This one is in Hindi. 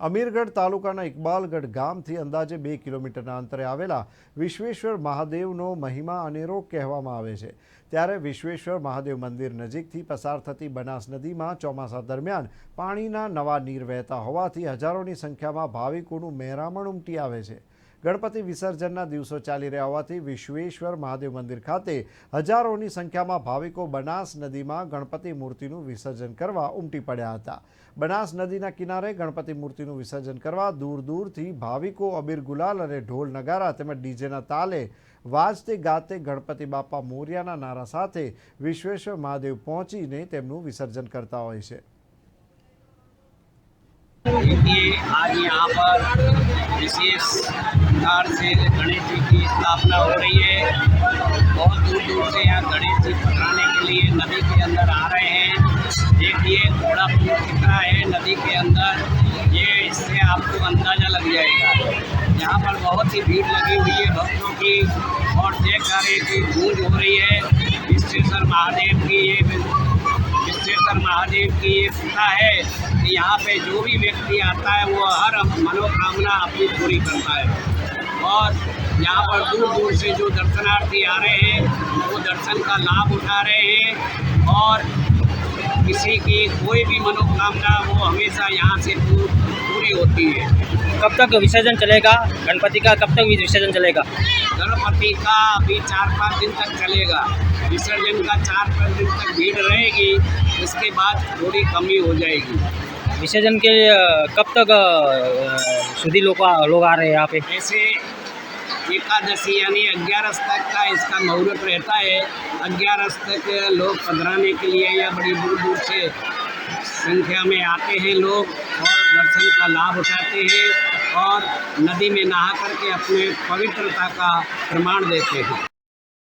અમીરગઢ તાલુકાના ઇકબાલગઢ ગામથી અંદાજે બે કિલોમીટરના અંતરે આવેલા વિશ્વેશ્વર મહાદેવનો મહિમા અનેરો કહેવામાં આવે છે. ત્યારે વિશ્વેશ્વર મહાદેવ મંદિર નજીકથી પસાર થતી બનાસ નદીમાં ચોમાસા દરમિયાન પાણીના નવા નીર વહેતા હોવાથી હજારોની સંખ્યામાં ભાવિકોનું મહેરામણ ઉમટી આવે છે. ગણપતિ વિસર્જનના દિવસો ચાલી રહ્યા હોવાથી વિશ્વેશ્વર મહાદેવ મંદિર ખાતે હજારોની સંખ્યામાં ભાવિકો બનાસ નદીમાં ગણપતિ મૂર્તિનું વિસર્જન કરવા ઉમટી પડ્યા હતા બનાસ નદીના કિનારે ગણપતિ મૂર્તિનું વિસર્જન કરવા દૂર દૂરથી ભાવિકો અબીર ગુલાલ અને ઢોલ નગારા તેમજ ડીજેના તાલે વાજતે ગાતે ગણપતિ બાપા મોર્યાના નારા સાથે વિશ્વેશ્વર મહાદેવ પહોંચીને તેમનું વિસર્જન કરતા હોય છે देखिए आज यहाँ पर विशेष प्रकार से गणेश जी की स्थापना हो रही है। बहुत दूर दूर से यहाँ गणेश जी पधराने के लिए नदी के अंदर आ रहे हैं। देखिए, थोड़ा पुल दिख रहा है नदी के अंदर। ये इससे आपको अंदाज़ा लग जाएगा। यहाँ पर बहुत ही भीड़ लगी हुई है भक्तों की और जयकारे की गूंज हो रही है। विश्वेश्वर महादेव की ये महादेव की ये कथा है, कि यहाँ पे जो भी व्यक्ति आता है, वो हर मनोकामना अपनी पूरी करता है। और यहाँ पर दूर दूर से जो दर्शनार्थी आ रहे हैं, वो दर्शन का लाभ उठा रहे हैं। और किसी की कोई भी मनोकामना, वो हमेशा यहाँ से पू- पूरी होती है। कब तक विसर्जन चलेगा? गणपति का कब तक विसर्जन चलेगा? गणपति का अभी चार पाँच दिन तक चलेगा। विसर्जन का चार पाँच दिन तक भीड़ रहेगी उसके बाद थोड़ी कमी हो जाएगी। विसर्जन के कब तक सुधी लोग लो आ रहे हैं यहाँ पे? ऐसे एकादशी यानी अग्यारस तक का इसका मुहूर्त रहता है। अग्यारस तक लोग पधराने के लिए या बड़ी दूर दूर से संख्या में आते हैं लोग और दर्शन का लाभ उठाते हैं और नदी में नहा करके अपने पवित्रता का प्रमाण देते हैं।